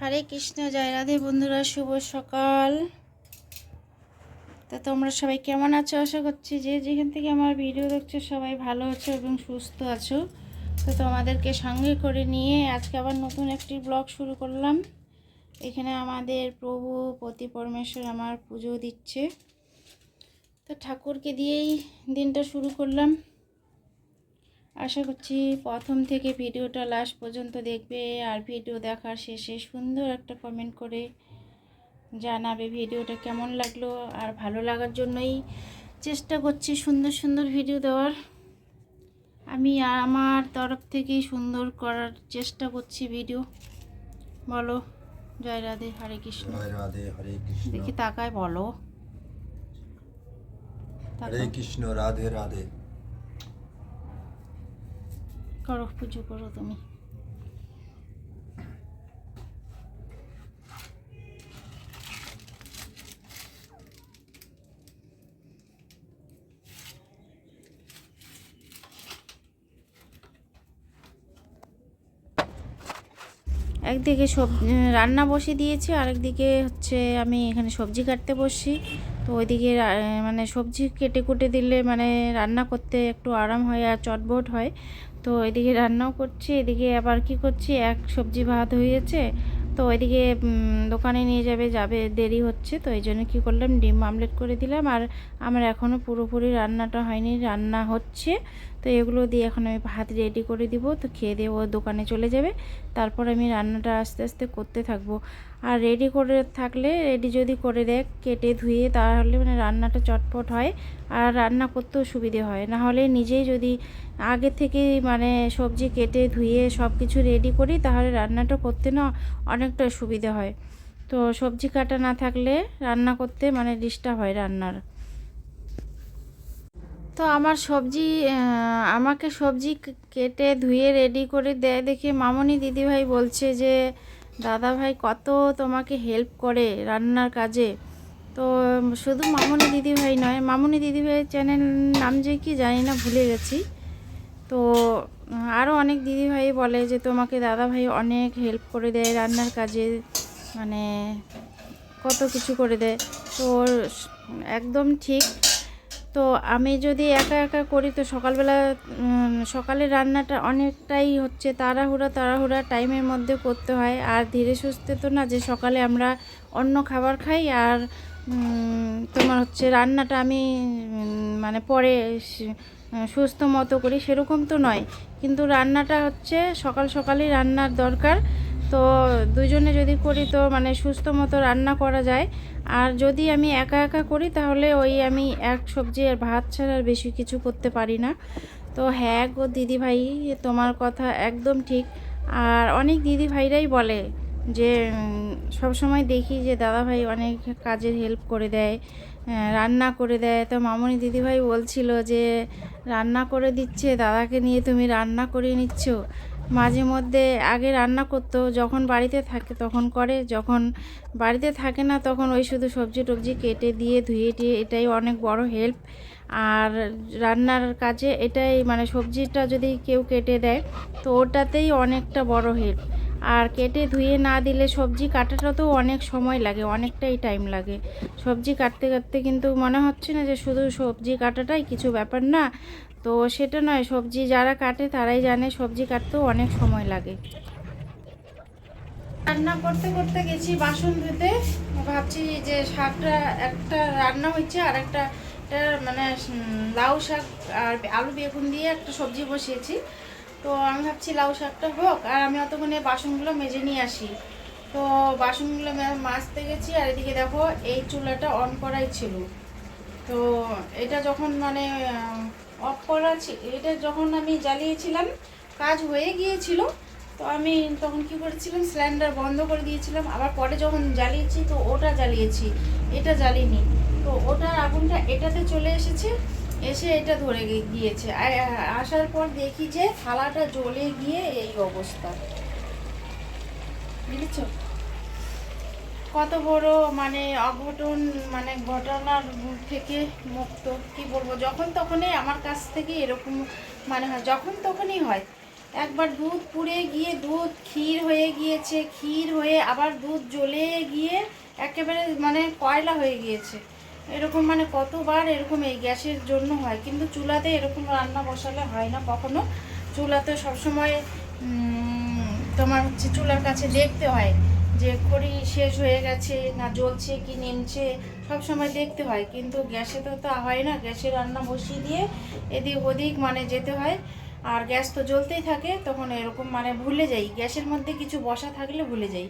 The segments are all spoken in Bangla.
হরে কৃষ্ণ, জয় রাধে বন্ধুরা, শুভ সকাল। তা তোমরা সবাই কেমন আছো? আশা করছি যে যেখান থেকে আমার ভিডিও দেখছ সবাই ভালো আছো এবং সুস্থ আছো। তো তোমাদেরকে সঙ্গে করে নিয়ে আজকে আবার নতুন একটি ব্লগ শুরু করলাম। এখানে আমাদের প্রভু পতি পরমেশ্বর আমার পুজো দিচ্ছে। তো ঠাকুরকে দিয়েই দিনটা শুরু করলাম। আশা করছি প্রথম থেকে ভিডিওটা লাস্ট পর্যন্ত দেখবে আর ভিডিও দেখার শেষে সুন্দর একটা কমেন্ট করে জানাবে ভিডিওটা কেমন লাগল আর ভালো লাগার জন্যই চেষ্টা করছি সুন্দর সুন্দর ভিডিও দেওয়ার। আমি আমার তরফ থেকেই সুন্দর করার চেষ্টা করছি ভিডিও বলো জয় রাধে হরে কৃষ্ণ। রাধে হরে কৃষ্ণ। দেখি তাকায় বলো। হরে কৃষ্ণ রাধে রাধে। করো পুজো করো তুমি। একদিকে সব রান্না বসে দিয়েছি, আরেকদিকে হচ্ছে আমি এখানে সবজি কাটতে বসছি। তো ওইদিকে মানে সবজি কেটে কুটে দিলে মানে রান্না করতে একটু আরাম হয় আর চটবট হয়। তো ওইদিকে রান্নাও করছি, এদিকে আবার কি করছি, এক সবজি ভাত হয়েছে তো ওইদিকে দোকানে নিয়ে যাবে যাবে, দেরি হচ্ছে, তো এই জন্য কী করলাম, ডিম আমলেট করে দিলাম। আর আমার এখনও পুরোপুরি রান্নাটা হয়নি, রান্না হচ্ছে। তো এগুলো দিয়ে এখন আমি ভাত রেডি করে দিব। তো খেয়ে দিয়ে ও দোকানে চলে যাবে। তারপর আমি রান্নাটা আস্তে আস্তে করতে থাকব। আর রেডি করে থাকলে রেডি যদি করে দেয়, কেটে ধুয়ে তাহলে মানে রান্নাটা চটপট হয়। আর রান্না করতেও সুবিধে হয়। না হলে নিজেই যদি আগে থেকে মানে সবজি কেটে ধুয়ে সব কিছু রেডি করি, তাহলে রান্নাটা করতে না অনেকটা সুবিধে হয়। তো সবজি কাটা না থাকলে রান্না করতে মানে ডিস্টার্ব হয় রান্নার। তো আমার সবজি আমাকে সবজি কেটে ধুয়ে রেডি করে দেয় দেখে মামনি দিদিভাই বলছে যে দাদা ভাই কত তোমাকে হেল্প করে রান্নার কাজে। তো শুধু মামনি দিদিভাই নয়, মামনি দিদিভাই চ্যানেল নাম যে কি জানি না, ভুলে গেছি। তো আরও অনেক দিদিভাই বলে যে, তোমাকে দাদা ভাই অনেক হেল্প করে দেয় রান্নার কাজে মানে কত কিছু করে দেয়। তো একদম ঠিক তো আমি যদি একা একা করি তো সকালবেলা উম, সকালের রান্নাটা অনেকটাই হচ্ছে তাড়াহুড়া তাড়াহুড়া টাইমের মধ্যে করতে হয়। আর ধীরে সুস্থে তো না যে সকালে আমরা অন্য খাবার খাই আর তোমার হচ্ছে রান্নাটা আমি মানে পরে সুস্থ মতো করি সেরকম তো নয়। কিন্তু রান্নাটা হচ্ছে সকাল সকালই রান্নার দরকার। তো দুজনে যদি করি তো মানে সুস্থ মতো রান্না করা যায়। আর যদি আমি একা একা করি তাহলে ওই আমি এক সবজি আর ভাত ছাড়া আর বেশি কিছু করতে পারি না। তো হ্যাঁ গো দিদিভাই তোমার কথা একদম ঠিক। আর অনেক দিদিভাইরাই বলে যে সব সময় দেখি যে দাদাভাই অনেক কাজের হেল্প করে দেয় রান্না করে দেয়। তো মামনি দিদিভাই বলছিল যে, রান্না করে দিচ্ছে, দাদাকে নিয়ে তুমি রান্না করে নিচ্ছ। মাঝে মধ্যে আগে রান্না করতো, যখন বাড়িতে থাকে তখন করে, যখন বাড়িতে থাকে না তখন ওই শুধু সবজি টবজি কেটে দিয়ে, ধুয়ে টিয়ে, এটাই অনেক বড় হেল্প আর রান্নার কাজে এটাই মানে সবজিটা যদি কেউ কেটে দেয়, তো ওটাতেই অনেকটা বড় হেল্প আর কেটে ধুয়ে না দিলে সবজি কাটাটাতেও অনেক সময় লাগে, অনেকটাই টাইম লাগে। সবজি কাটতে কাটতে কিন্তু মনে হচ্ছে না যে শুধু সবজি কাটাটাই কিছু ব্যাপার না তো সেটা নয়, সবজি যারা কাটে তারাই জানে সবজি কাটতেও অনেক সময় লাগে। রান্না করতে করতে গেছি বাসন ধুতে, ভাবছি যে শাকটা একটা রান্না হচ্ছে আর একটা মানে লাউ শাক আর আলু বেগুন দিয়ে একটা সবজি বসিয়েছি। তো আমি ভাবছি লাউ শাকটা হোক আর আমি অতক্ষণে বাসনগুলো মেজে নিয়ে আসি। তো বাসনগুলো মাজতে গেছি আর এদিকে দেখো এই চুলাটা অন করাই ছিল। তো এটা যখন মানে অফ করা এটা যখন আমি জ্বালিয়েছিলাম, কাজ হয়ে গিয়েছিল, তো আমি তখন কি করেছিলাম সিলিন্ডার বন্ধ করে দিয়েছিলাম। আবার পরে যখন জ্বালিয়েছি, তো ওটা জ্বালিয়েছি, এটা জ্বালিনি। তো ওটার আগুনটা এটাতে চলে এসেছে, এসে এটা ধরে গিয়েছে। আর আসার পর দেখি যে থালাটা জ্বলে গিয়ে এই অবস্থা। বুঝেছ? কত বড় মানে অঘটন মানে ঘটনার থেকে মুক্ত, কি বলব? যখন তখনই আমার কাছ থেকে এরকম মানে হয়, যখন তখনই হয়। একবার দুধ পুড়ে গিয়ে দুধ ক্ষীর হয়ে গিয়েছে, ক্ষীর হয়ে আবার দুধ জ্বলে গিয়ে একেবারে মানে কয়লা হয়ে গিয়েছে। এরকম মানে কতবার এরকম এই গ্যাসের জন্য হয়। কিন্তু চুলাতে এরকম রান্না বসালে হয় না কখনো। চুলাতে সবসময় তোমার হচ্ছে চুলার কাছে দেখতে হয়। যে খড়ি শেষ হয়ে গেছে না জ্বলছে কি নেমছে, সব সময় দেখতে হয়। কিন্তু গ্যাসে তো তা হয় না, গ্যাসে রান্না বসিয়ে দিয়ে এদিক ওদিক মানে যেতে হয়। আর গ্যাস তো জ্বলতেই থাকে, তখন এরকম মানে ভুলে যাই। গ্যাসের মধ্যে কিছু বসা থাকলে ভুলে যাই।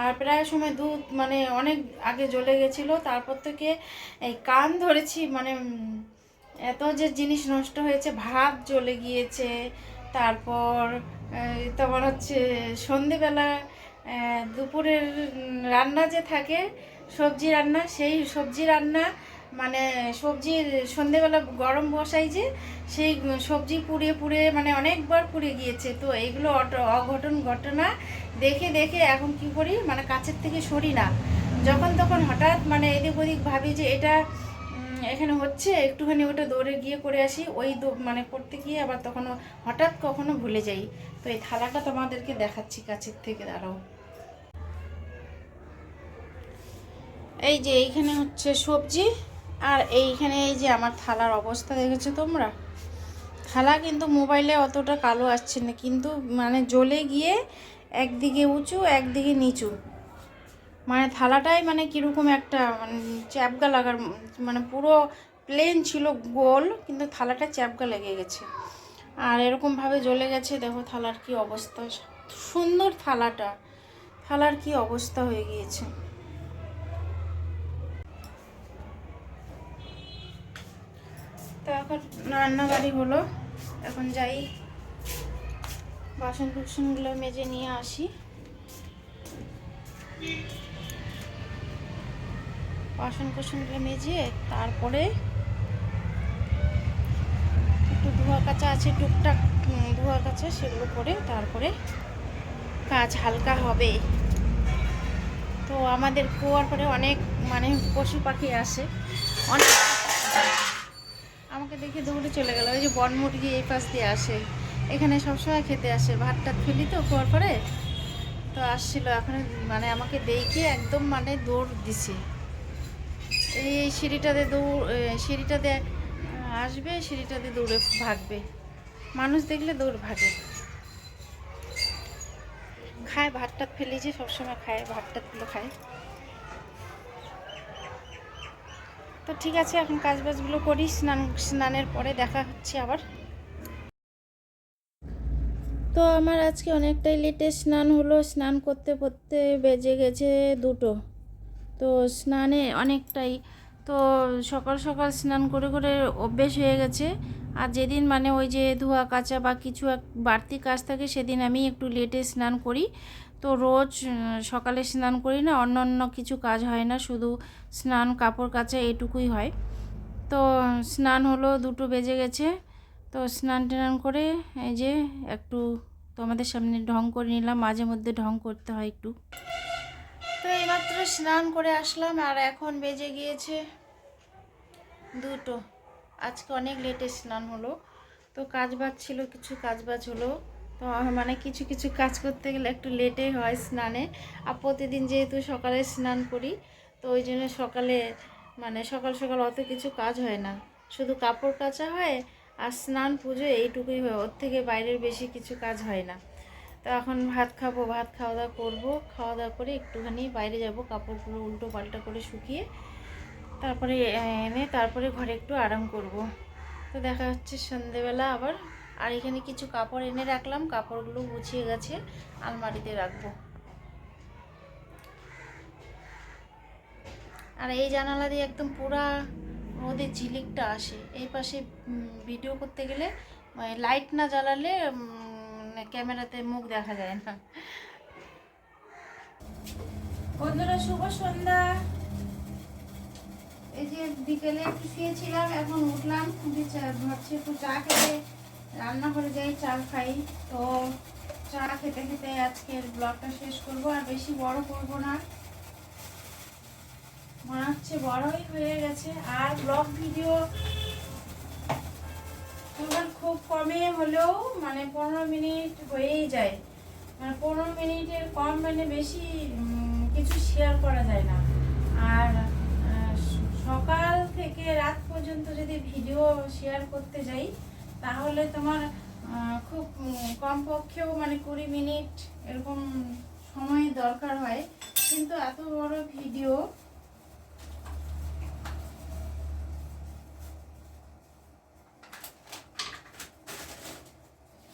আর প্রায় সময় দুধ মানে অনেক আগে জ্বলে গেছিল, তারপর থেকে এই কান ধরেছি মানে এত যে জিনিস নষ্ট হয়েছে, ভাত জ্বলে গিয়েছে, তারপর তোমার হচ্ছে সন্ধেবেলা দুপুরের রান্না যে থাকে, সবজি রান্না, সেই সবজি রান্না মানে সবজির সন্ধেবেলা গরম বসাই যে, সেই সবজি পুড়ে পুড়ে মানে অনেকবার পুড়ে গিয়েছে। তো এগুলো অঘটন ঘটনা দেখে দেখে এখন কি করি মানে কাছের থেকে সরি না। যখন তখন হঠাৎ মানে এদিক ওদিক ভাবি যে এটা এখানে হচ্ছে, একটুখানি ওটা দৌড়ে গিয়ে করে আসি। ওই মানে করতে গিয়ে আবার তখন হঠাৎ কখনো ভুলে যাই। তো এই থালাটা তোমাদেরকে দেখাচ্ছি কাছের থেকে, দাঁড়াও। এই যে এইখানে হচ্ছে সবজি, আর এইখানে এই যে আমার থালার অবস্থা দেখেছ তোমরা? থালা কিন্তু মোবাইলে অতটা কালো আসছে না, কিন্তু মানে জ্বলে গিয়ে একদিকে উঁচু, একদিকে নিচু। মানে থালাটাই মানে কীরকম একটা মানে চ্যাপগা লাগার মানে পুরো প্লেন ছিল গোল, কিন্তু থালাটা চ্যাপগা লেগে গেছে। আর এরকমভাবে জ্বলে গেছে, দেখো থালার কি অবস্থা। সুন্দর থালাটা। থালার কি অবস্থা হয়ে গিয়েছে। তো এখন রান্নাবাড়ি হলো। এখন যাই। বাসন কুসনগুলো মেজে নিয়ে আসি। বাসন কুসনগুলো মেজে তারপরে একটু ধোয়া কাচা আছে, টুকটাক ধোয়া কাচা সেগুলো করে তারপরে কাজ হালকা হবে। তো আমাদের কুয়ার পরে অনেক মানে পশু পাখি আসে। অনেক আমাকে দেখে দৌড়ে চলে গেল। ওই যে বন মুরগি এই পাশ দিয়ে আসে। এখানে সবসময় খেতে আসে। ভাত টাত ফেলি তো কুয়ার পরে। তো আসছিল। এখন মানে আমাকে দেখে একদম মানে দৌড় দিছে। এই সিঁড়িটাতে দৌড় সিঁড়িটাতে আসবে সিঁড়িটাতে দৌড়ে ভাগবে। মানুষ দেখলে দৌড় ভাগে। খায় ভাত টাত ফেলি যে সবসময় খায় ভাত টাতগুলো খায়। তো ঠিক আছে, এখন কাজ বাজগুলো করি, স্নান, স্নানের পরে দেখা হচ্ছে আবার। তো আমার আজকে অনেকটাই লেটে স্নান হলো, স্নান করতে করতে বেজে গেছে দুটো। তো স্নানে অনেকটাই, তো সকাল সকাল স্নান করে করে অভ্যেস হয়ে গেছে। আর যেদিন মানে ওই যে ধোয়া, কাচা বা কিছু এক বাড়তি কাজ থাকে, সেদিন আমি একটু লেটে স্নান করি। তো রোজ সকালে স্নান করি না অন্য অন্য কিছু কাজ হয় না, শুধু স্নান, কাপড় কাচা এটুকুই হয়। তো, স্নান হলো দুটো বেজে গেছে, তো স্নান টান করে এই যে একটু তোমাদের সামনে ঢং করে নিলাম, মাঝে মধ্যে ঢং করতে হয় একটু। তো এইমাত্র স্নান করে আসলাম, আর এখন বেজে গিয়েছে দুটো। আজকে অনেক লেটে স্নান হলো, তো কাজ বাজ ছিল, কিছু কাজ বাজ হলো। তো মানে কিছু কিছু কাজ করতে গেলে একটু লেটে হয় স্নানে। আর প্রতিদিন যেহেতু সকালে স্নান করি, তো ওই জন্য সকালে মানে সকাল সকাল অত কিছু কাজ হয় না। শুধু কাপড় কাচা হয় আর স্নান পুজো এইটুকুই হয়, ওর থেকে বাইরের বেশি কিছু কাজ হয় না। তো এখন ভাত খাব, ভাত খাওয়া দাওয়া করব, খাওয়া দাওয়া করে একটুখানি বাইরে যাব কাপড়গুলো উল্টো পাল্টা করে শুকিয়ে তারপরে, এনে তারপরে ঘরে একটু আরাম করব। তো দেখা হচ্ছে সন্ধেবেলা আবার। আর এখানে কিছু কাপড় এনে রাখলাম, কাপড়গুলো গুছিয়ে গেছে, আলমারিতে রাখব। আর এই জানালা দিয়ে একদম পুরা রোদের ঝিলিকটা আসে। এই পাশে ভিডিও করতে গেলে লাইট না জ্বালালে ক্যামেরাতে মুখ দেখা যায় না। বন্ধুরা, শুভ সন্ধ্যা। এই যে বিকেলে একটু শুয়েছিলাম, এখন উঠলাম ভাবছি একটু চা খেতে। রান্না করে যাই চা খাই। তো চা খেতে খেতে আজকের ব্লগটা শেষ করব, আর বেশি বড় করব না। মনে হচ্ছে বড়ই হয়ে গেছে। আর ব্লগ ভিডিও তোমার খুব কমে হলেও মানে পনেরো মিনিট হয়েই যায়। মানে পনেরো মিনিটের কম মানে বেশি কিছু শেয়ার করা যায় না। আর সকাল থেকে রাত পর্যন্ত যদি ভিডিও শেয়ার করতে যাই তাহলে তোমার খুব কমপক্ষেও মানে কুড়ি মিনিট এরকম সময় দরকার হয়। কিন্তু এত বড় ভিডিও।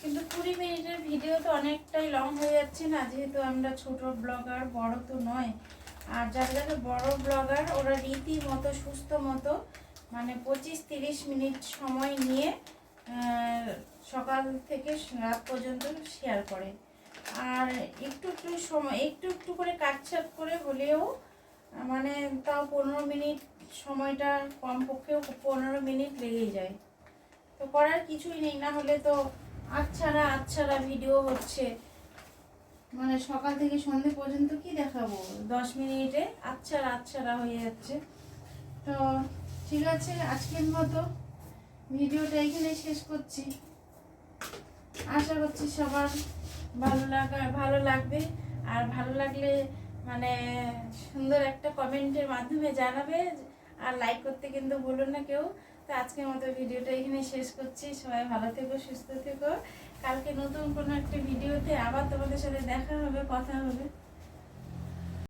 কিন্তু কুড়ি মিনিটের ভিডিও তো অনেকটাই লং হয়ে যাচ্ছে না, যেহেতু আমরা ছোট ব্লগার, বড় তো নয়। আর যারা যারা বড় ব্লগার, ওরা রীতিমতো সুস্থ মতো মানে পঁচিশ তিরিশ মিনিট সময় নিয়ে সকাল থেকে রাত পর্যন্ত শেয়ার করে। আর একটু একটু সময়, একটু একটু করে কাটছাট করে হলেও মানে তাও পনেরো মিনিট সময়টা কমপক্ষেও পনেরো মিনিট লেগেই যায়। তো করার কিছুই নেই, না হলে তো আচ্ছাড়া আচ্ছাড়া ভিডিও হচ্ছে। মানে সকাল থেকে সন্ধে পর্যন্ত কি দেখাবো? দশ মিনিটে আচ্ছাড়া আচ্ছাড়া হয়ে যাচ্ছে। তো ঠিক আছে, আজকের মতো। ভিডিওটা এখানে শেষ করছি। আশা করছি সবার ভালো লাগা, ভালো লাগবে। আর ভালো লাগলে মানে সুন্দর একটা কমেন্টের মাধ্যমে জানাবে। আর লাইক করতে কিন্তু ভুলো না কেউ। তো আজকের মতো ভিডিওটা এখানে শেষ করছি। সবাই ভালো থেকো, সুস্থ থেকো। কালকে নতুন কোনো একটা ভিডিওতে আবার তোমাদের সাথে দেখা হবে, কথা হবে।